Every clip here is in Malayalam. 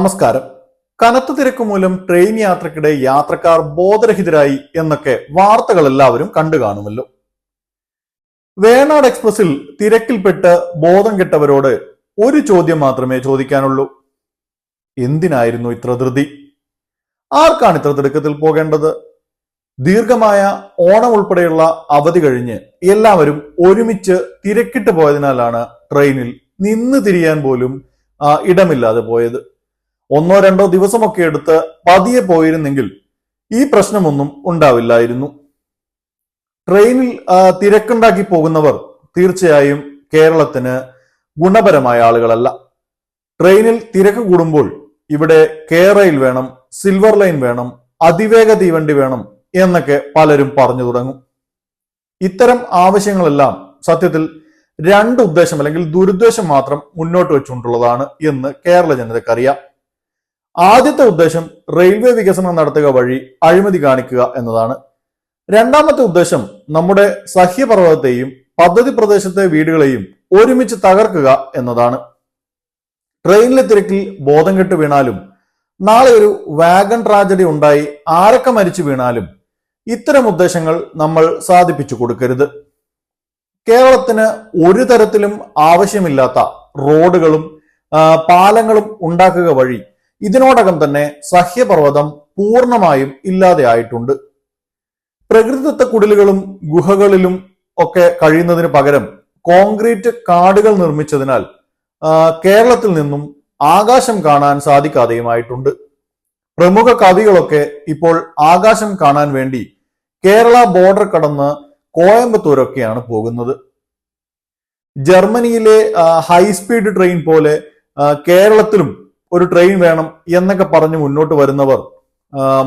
നമസ്കാരം. കനത്ത തിരക്ക് മൂലം ട്രെയിൻ യാത്രക്കിടെ യാത്രക്കാർ ബോധരഹിതരായി എന്നൊക്കെ വാർത്തകൾ എല്ലാവരും കണ്ടു കാണുമല്ലോ. വേണാട് എക്സ്പ്രസിൽ തിരക്കിൽപ്പെട്ട് ബോധം കെട്ടവരോട് ഒരു ചോദ്യം മാത്രമേ ചോദിക്കാനുള്ളൂ. എന്തിനായിരുന്നു ഇത്ര ധൃതി? ആർക്കാണ് ഇത്ര തിടുക്കത്തിൽ പോകേണ്ടത്? ദീർഘമായ ഓണം ഉൾപ്പെടെയുള്ള അവധി കഴിഞ്ഞ് എല്ലാവരും ഒരുമിച്ച് തിരക്കിട്ട് പോയതിനാലാണ് ട്രെയിനിൽ നിന്ന് തിരിയാൻ പോലും ഇടമില്ലാതെ പോയത്. ഒന്നോ രണ്ടോ ദിവസമൊക്കെ എടുത്ത് പതിയെ പോയിരുന്നെങ്കിൽ ഈ പ്രശ്നമൊന്നും ഉണ്ടാവില്ലായിരുന്നു. ട്രെയിനിൽ തിരക്കുണ്ടാക്കി പോകുന്നവർ തീർച്ചയായും കേരളത്തിന് ഗുണപരമായ ആളുകളല്ല. ട്രെയിനിൽ തിരക്ക് കൂടുമ്പോൾ ഇവിടെ റെയിൽ വേണം സിൽവർ ലൈൻ വേണം അതിവേഗ തീവണ്ടി വേണം എന്നൊക്കെ പലരും പറഞ്ഞു തുടങ്ങും. ഇത്തരം ആവശ്യങ്ങളെല്ലാം സത്യത്തിൽ രണ്ട് ഉദ്ദേശം അല്ലെങ്കിൽ ദുരുദ്ദേശം മാത്രം മുന്നോട്ട് വെച്ചുകൊണ്ടുള്ളതാണ് എന്ന് കേരള ജനതയ്ക്കറിയാം. ആദ്യത്തെ ഉദ്ദേശം റെയിൽവേ വികസനം നടത്തുക വഴി അഴിമതി കാണിക്കുക എന്നതാണ്. രണ്ടാമത്തെ ഉദ്ദേശം നമ്മുടെ സഹ്യപർവതത്തെയും പദ്ധതി പ്രദേശത്തെ വീടുകളെയും ഒരുമിച്ച് തകർക്കുക എന്നതാണ്. ട്രെയിനിലെ തിരക്കിൽ ബോധം കെട്ട് വീണാലും നാളെ ഒരു വാഗൺ ട്രാജഡി ഉണ്ടായി ആരൊക്കെ മരിച്ചു വീണാലും ഇത്തരം ഉദ്ദേശങ്ങൾ നമ്മൾ സാധിപ്പിച്ചു കൊടുക്കരുത്. കേരളത്തിന് ഒരു തരത്തിലും ആവശ്യമില്ലാത്ത റോഡുകളും പാലങ്ങളും ഉണ്ടാക്കുക വഴി ഇതിനോടകം തന്നെ സഹ്യപർവതം പൂർണമായും ഇല്ലാതെയായിട്ടുണ്ട് പ്രകൃതിദത്ത കുടിലുകളും ഗുഹകളിലും ഒക്കെ കഴിയുന്നതിന് പകരം കോൺക്രീറ്റ് കാടുകൾ നിർമ്മിച്ചതിനാൽ കേരളത്തിൽ നിന്നും ആകാശം കാണാൻ സാധിക്കാതെയുമായിട്ടുണ്ട്. പ്രമുഖ കവികളൊക്കെ ഇപ്പോൾ ആകാശം കാണാൻ വേണ്ടി കേരള ബോർഡർ കടന്ന് കോയമ്പത്തൂരൊക്കെയാണ് പോകുന്നത്. ജർമ്മനിയിലെ ഹൈസ്പീഡ് ട്രെയിൻ പോലെ കേരളത്തിലും ഒരു ട്രെയിൻ വേണം എന്നൊക്കെ പറഞ്ഞ് മുന്നോട്ട് വരുന്നവർ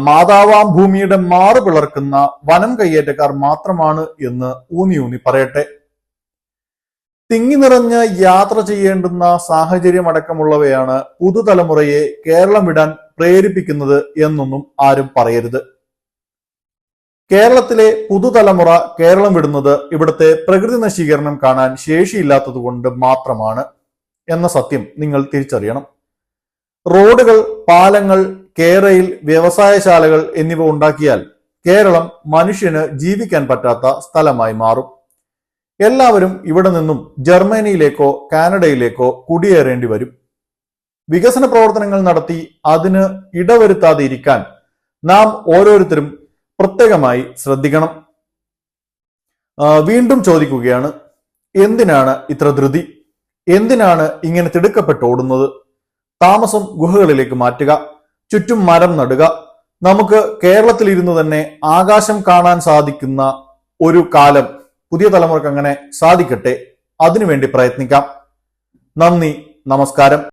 മാതാവാം ഭൂമിയുടെ മാറു പിളർക്കുന്ന വനം കയ്യേറ്റക്കാർ മാത്രമാണ് എന്ന് ഊന്നി ഊന്നി പറയട്ടെ. തിങ്ങി നിറഞ്ഞ് യാത്ര ചെയ്യേണ്ടുന്ന സാഹചര്യം അടക്കമുള്ളവയാണ് പുതുതലമുറയെ കേരളം വിടാൻ പ്രേരിപ്പിക്കുന്നത് എന്നൊന്നും ആരും പറയരുത്. കേരളത്തിലെ പുതുതലമുറ കേരളം വിടുന്നത് ഇവിടുത്തെ പ്രകൃതി നശീകരണം കാണാൻ ശേഷിയില്ലാത്തത് കൊണ്ട് മാത്രമാണ് എന്ന സത്യം നിങ്ങൾ തിരിച്ചറിയണം. റോഡുകൾ പാലങ്ങൾ കേരയിൽ വ്യവസായശാലകൾ എന്നിവ ഉണ്ടാക്കിയാൽ കേരളം മനുഷ്യന് ജീവിക്കാൻ പറ്റാത്ത സ്ഥലമായി മാറും. എല്ലാവരും ഇവിടെ നിന്നും ജർമ്മനിയിലേക്കോ കാനഡയിലേക്കോ കുടിയേറേണ്ടി വരും. വികസന പ്രവർത്തനങ്ങൾ നടത്തി അതിന് ഇടവരുത്താതെ ഇരിക്കാൻ നാം ഓരോരുത്തരും പ്രത്യേകമായി ശ്രദ്ധിക്കണം. വീണ്ടും ചോദിക്കുകയാണ് എന്തിനാണ് ഇത്ര ധൃതി? എന്തിനാണ് ഇങ്ങനെ തിടുക്കപ്പെട്ട് ഓടുന്നത്? താമസം ഗുഹകളിലേക്ക് മാറ്റുക ചുറ്റും മരം നടുക. നമുക്ക് കേരളത്തിൽ ഇരുന്ന് തന്നെ ആകാശം കാണാൻ സാധിക്കുന്ന ഒരു കാലം പുതിയ തലമുറയ്ക്ക് അങ്ങനെ സാധിക്കട്ടെ. അതിനുവേണ്ടി പ്രയത്നിക്കാം. നന്ദി നമസ്കാരം.